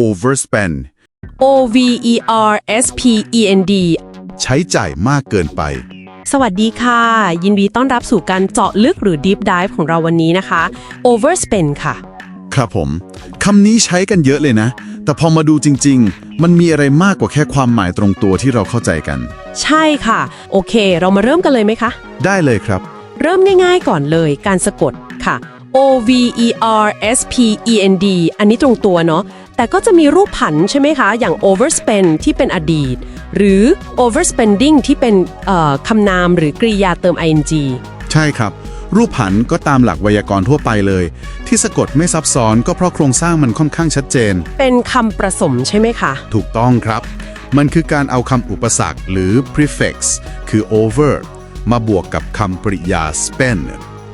overspend O V E R S P E N D ใช้จ่ายมากเกินไป สวัสดีค่ะ ยินดีต้อนรับสู่การเจาะลึกหรือ Deep Dive ของเราวันนี้นะคะ Overspend ค่ะ ครับผมคำนี้ใช้กันเยอะเลยนะ แต่พอมาดูจริง ๆ มันมีอะไรมากกว่าแค่ความหมายตรงตัวที่เราเข้าใจกัน ใช่ค่ะ โอเค เรามาเริ่มกันเลยไหมคะ ได้เลยครับ เริ่มง่ายๆก่อนเลยการสะกดค่ะ O V E R S P E N D อันนี้ตรงตัวเนาะ แต่ก็จะมีรูปผันใช่ไหมคะ อย่าง overspend ที่เป็นอดีต หรือ overspending ที่เป็นเอ่อคำนามหรือกริยาเติม ing ใช่ครับ รูปผันก็ตามหลักไวยากรณ์ทั่วไปเลย ที่สะกดไม่ซับซ้อนก็เพราะโครงสร้างมันค่อนข้างชัดเจน เป็นคำประสมใช่ไหมคะ ถูกต้องครับ มันคือการเอาคำอุปสรรคหรือ prefix คือ over มาบวกกับคำปริยา spend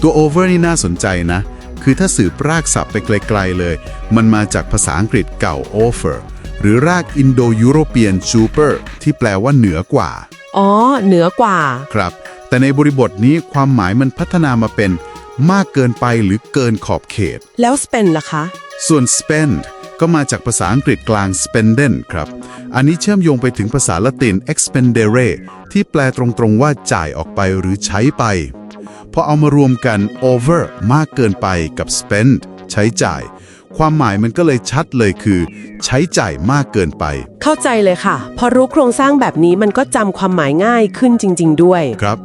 ตัว over นี่น่าสนใจนะ คือถ้าสืบรากศัพท์ไปไกลๆเลย มันมาจากภาษาอังกฤษเก่า over หรือราก Indo-European super ที่แปลว่าเหนือกว่า อ๋อ เหนือกว่า ครับ แต่ในบริบทนี้ความหมายมันพัฒนามาเป็น มากเกินไปหรือเกินขอบเขต แล้ว spend ล่ะคะ ส่วน spend ก็มาจากภาษาอังกฤษกลาง spenden ครับ อันนี้เชื่อมโยงไปถึงภาษาละติน expendere ที่แปลตรงๆว่าจ่ายออกไปหรือใช้ไป พอเอามารวมกัน over มากเกินไปกับ spend ใช้จ่าย ความหมายมันก็เลยชัดเลยคือ ใช้จ่ายมากเกินไป เข้าใจเลยค่ะ พอรู้โครงสร้างแบบนี้มันก็จำความหมายง่ายขึ้นจริง ๆ ด้วย ครับ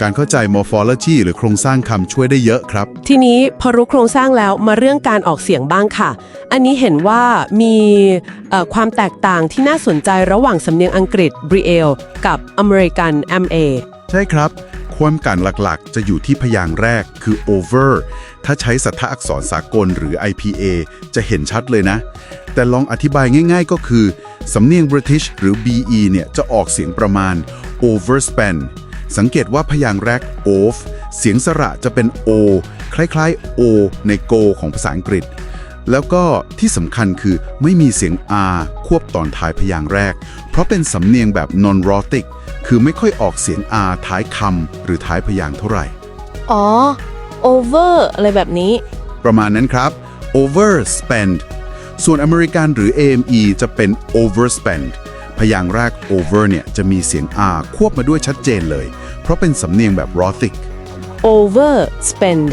การเข้าใจ morphology หรือโครงสร้างคำช่วยได้เยอะครับ ทีนี้พอรู้โครงสร้างแล้วมาเรื่องการออกเสียงบ้างค่ะ อันนี้เห็นว่ามีเอ่อความแตกต่างที่น่าสนใจระหว่างสำเนียงอังกฤษ b r i e l กับอเมริกัน MA ใช่ครับ ความกันหลักๆ จะอยู่ที่พยางค์แรกคือ over ถ้าใช้สัทธอักษรสากลหรือ IPA จะเห็นชัดเลยนะ แต่ลองอธิบายง่ายๆก็คือ สำเนียง British หรือ BE เนี่ยจะออกเสียงประมาณ overspend สังเกตว่าพยางค์แรก of เสียงสระจะเป็น o คล้ายๆ o ใน go ของภาษาอังกฤษ แล้วก็ที่สำคัญคือไม่มีเสียง r ควบตอนท้ายพยางค์แรก เพราะเป็นสำเนียงแบบ non-rhotic คือไม่ค่อยออกเสียง r ท้ายคำหรือท้ายพยางค์เท่าไหร่ อ๋อ over อะไรแบบนี้ ประมาณนั้นครับ overspend ส่วนอเมริกันหรือ AME จะเป็น overspend พยางค์แรก over เนี่ยจะมีเสียง r ควบมาด้วยชัดเจนเลย เพราะเป็นสำเนียงแบบ rhotic over spend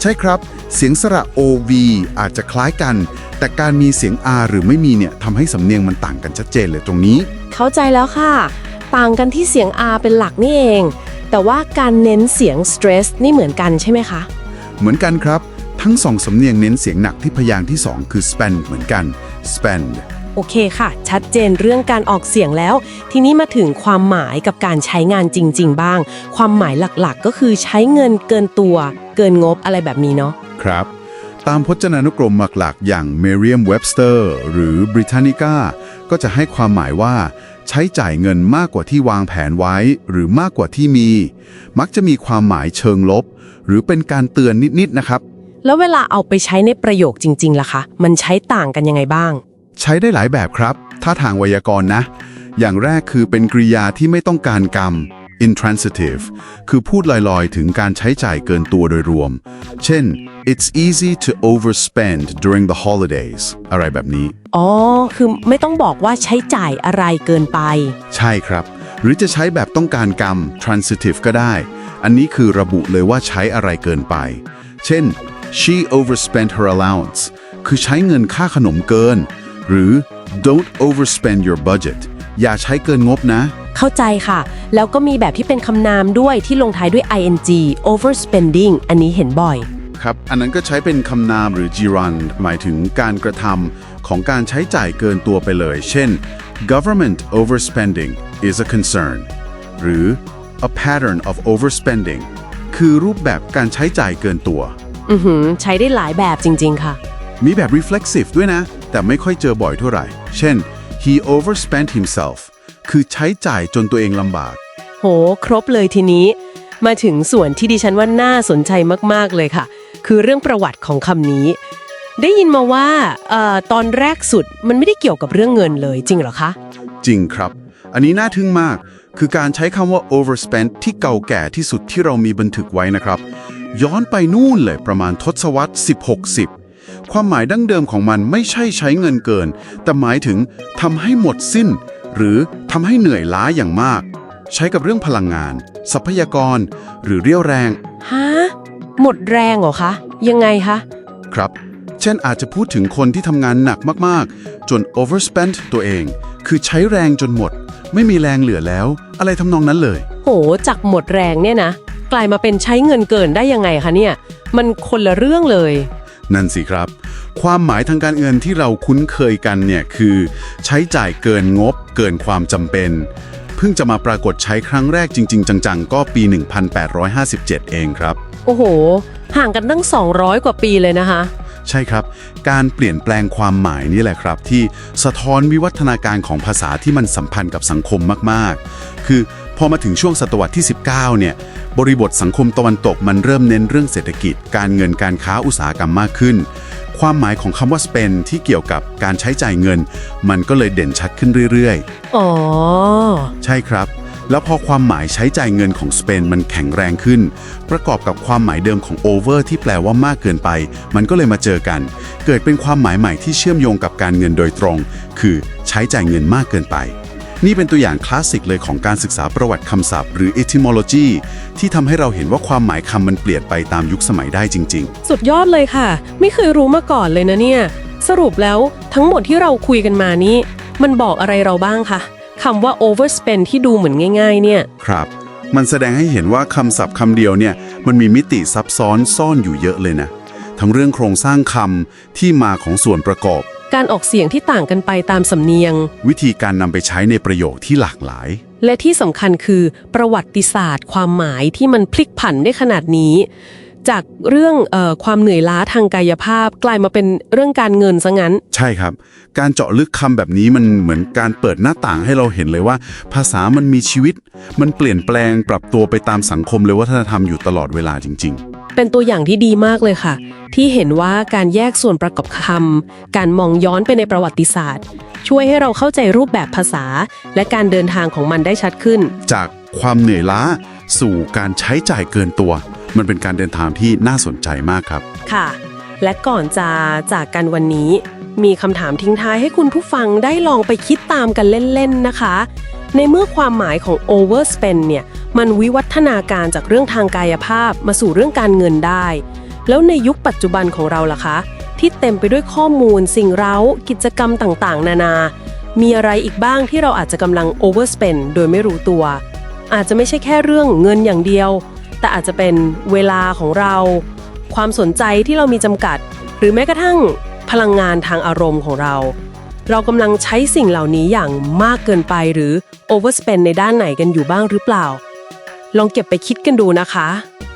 ใช่ครับ เสียงสระ OV อาจจะคล้ายกัน แต่การมีเสียง R หรือไม่มีเนี่ยทำให้สำเนียงมันต่างกันชัดเจนเลยตรงนี้ เข้าใจแล้วค่ะ ต่างกันที่เสียง R เป็นหลักนี่เอง แต่ว่าการเน้นเสียง stress นี่เหมือนกันใช่ไหมคะ เหมือนกันครับ ทั้งสองสำเนียงเน้นเสียงหนักที่พยางค์ที่ 2 คือ spend เหมือนกัน spend โอเคค่ะ ชัดเจนเรื่องการออกเสียงแล้ว ทีนี้มาถึงความหมายกับการใช้งานจริง ๆ บ้าง ความหมายหลักๆ ก็คือใช้เงินเกินตัว เกินงบอะไรแบบนี้เนาะ ครับ ตามพจนานุกรมหลักๆอย่าง Merriam-Webster หรือ Britannica ก็จะให้ความหมายว่า ใช้จ่ายเงินมากกว่าที่วางแผนไว้หรือมากกว่าที่มี มักจะมีความหมายเชิงลบ หรือเป็นการเตือนนิด ๆ นะครับ แล้วเวลาเอาไปใช้ในประโยคจริง ๆ ล่ะคะ มันใช้ต่างกันยังไงบ้าง ใช้ได้หลายแบบครับ ถ้าทางไวยากรณ์นะ อย่างแรกคือเป็นกริยาที่ไม่ต้องการกรรม intransitive คือพูดลอยๆ ถึงการใช้จ่ายเกินตัวโดยรวม เช่น it's easy to overspend during the holidays อะไรแบบนี้ อ๋อ คือไม่ต้องบอกว่าใช้จ่ายอะไรเกินไป ใช่ครับ หรือจะใช้แบบต้องการกรรม transitive ก็ได้ อันนี้คือระบุเลยว่าใช้อะไรเกินไป เช่น she overspent her allowance คือใช้เงินค่าขนมเกิน หรือ don't overspend your budget อย่าใช้เกินงบนะ เข้าใจค่ะ แล้วก็มีแบบที่เป็นคำนามด้วยที่ลงท้ายด้วย ing overspending อันนี้เห็นบ่อยครับ อันนั้นก็ใช้เป็นคำนามหรือ gerund หมายถึงการกระทำของการใช้จ่ายเกินตัวไปเลย เช่น government overspending is a concern หรือ a pattern of overspending คือรูปแบบการใช้จ่ายเกินตัว อือหือ ใช้ได้หลายแบบจริง ๆ ค่ะ มีแบบ reflexive ด้วยนะ แต่ไม่ค่อยเจอบ่อยเท่าไหร่ เช่น he overspent himself คือใช้จ่ายจนตัวเองลำบาก โห ครบเลยทีนี้ มาถึงส่วนที่ดิฉันว่าน่าสนใจมากๆเลยค่ะ คือเรื่องประวัติของคำนี้ ได้ยินมาว่าเอ่อตอนแรกสุดมันไม่ได้เกี่ยวกับเรื่องเงินเลยจริงเหรอคะ จริงครับ อันนี้น่าทึ่งมาก คือการใช้คำว่า overspend ที่เก่าแก่ที่สุดที่เรามีบันทึกไว้นะครับ ย้อนไปนู่นเลยประมาณทศวรรษ1060ความหมายดั้งเดิมของมันไม่ใช่ใช้เงินเกิน แต่หมายถึงทำให้หมดสิ้น หรือทำให้เหนื่อยล้าอย่างมาก ใช้กับเรื่องพลังงาน ทรัพยากร หรือเรี่ยวแรง ฮะหมดแรงเหรอคะ ยังไงคะ ครับ เช่นอาจจะพูดถึงคนที่ทำงานหนักมากๆ จน overspend ตัวเอง คือใช้แรงจนหมด ไม่มีแรงเหลือแล้ว อะไรทำนองนั้นเลย โหจากหมดแรงเนี่ยนะ กลายมาเป็นใช้เงินเกินได้ยังไงคะเนี่ย มันคนละเรื่องเลย นั่นสิครับ ความหมายทางการเงินที่เราคุ้นเคยกันเนี่ยคือ ใช้จ่ายเกินงบ เกินความจำเป็น เพิ่งจะมาปรากฏใช้ครั้งแรกจริง ๆ จังๆ ก็ปี 1857 เองครับ โอ้โห ห่างกันตั้ง 200 กว่าปีเลยนะคะ ใช่ครับ การเปลี่ยนแปลงความหมายนี่แหละครับ ที่สะท้อนวิวัฒนาการของภาษาที่มันสัมพันธ์กับสังคมมากๆ คือพอมาถึงช่วงศตวรรษที่ 19 เนี่ย บริบทสังคมตะวันตกมันเริ่มเน้นเรื่องเศรษฐกิจ การเงินการค้าอุตสาหกรรมมากขึ้น ความหมายของคำว่า spend ที่เกี่ยวกับการใช้จ่ายเงิน มันก็เลยเด่นชัดขึ้นเรื่อยๆ อ๋อ ใช่ครับ แล้วพอความหมายใช้จ่ายเงินของ spend มันแข็งแรงขึ้น ประกอบกับความหมายเดิมของ over ที่แปลว่ามากเกินไป มันก็เลยมาเจอกัน เกิดเป็นความหมายใหม่ที่เชื่อมโยงกับการเงินโดยตรง คือใช้จ่ายเงินมากเกินไป นี่เป็นตัวอย่างคลาสสิกเลยของการศึกษาประวัติคำศัพท์หรือ etymology ที่ทำให้เราเห็นว่าความหมายคำมันเปลี่ยนไปตามยุคสมัยได้จริง ๆ สุดยอดเลยค่ะ ไม่เคยรู้มาก่อนเลยนะเนี่ย สรุปแล้วทั้งหมดที่เราคุยกันมานี้ มันบอกอะไรเราบ้างคะคำว่า overspend ที่ดูเหมือนง่าย ๆ เนี่ย ครับ มันแสดงให้เห็นว่าคำศัพท์คำเดียวเนี่ย มันมีมิติซับซ้อนซ่อนอยู่เยอะเลยนะ ทั้งเรื่องโครงสร้างคำที่มาของส่วนประกอบ การออกเสียงที่ต่างกันไปตามสำเนียง วิธีการนำไปใช้ในประโยคที่หลากหลาย และที่สำคัญคือประวัติศาสตร์ ความหมายที่มันพลิกผันได้ขนาดนี้ จากเรื่องเออความเหนื่อยล้าทางกายภาพ กลายมาเป็นเรื่องการเงินซะงั้น ใช่ครับ การเจาะลึกคำแบบนี้มันเหมือนการเปิดหน้าต่างให้เราเห็นเลยว่า ภาษามันมีชีวิต มันเปลี่ยนแปลงปรับตัวไปตามสังคมและวัฒนธรรมอยู่ตลอดเวลาจริง เป็นตัวอย่างที่ดีมากเลยค่ะ ที่เห็นว่าการแยกส่วนประกอบคำการมองย้อนไปในประวัติศาสตร์ ช่วยให้เราเข้าใจรูปแบบภาษา และการเดินทางของมันได้ชัดขึ้นๆจากความเหนื่อยล้าสู่การใช้จ่ายเกินตัว มันเป็นการเดินทางที่น่าสนใจมากครับ ค่ะ และก่อนจะจากกันวันนี้ มีคำถามทิ้งท้ายให้คุณผู้ฟังได้ลองไปคิดตามกันเล่นๆนะคะ ในเมื่อความหมายของ overspend เนี่ย มันวิวัฒนาการจากเรื่องทางกายภาพมาสู่เรื่องการเงินได้ แล้วในยุคปัจจุบันของเราล่ะคะ ที่เต็มไปด้วยข้อมูล สิ่งเร้า กิจกรรมต่างๆ นานา มีอะไรอีกบ้างที่เราอาจจะกำลัง overspend โดยไม่รู้ตัว อาจจะไม่ใช่แค่เรื่องเงินอย่างเดียว แต่อาจจะเป็นเวลาของเรา ความสนใจที่เรามีจำกัด หรือแม้กระทั่งพลังงานทางอารมณ์ของเรา เรากำลังใช้สิ่งเหล่านี้อย่างมากเกินไปหรือ overspend ในด้านไหนกันอยู่บ้างหรือเปล่า ลองเก็บไปคิดกันดูนะคะ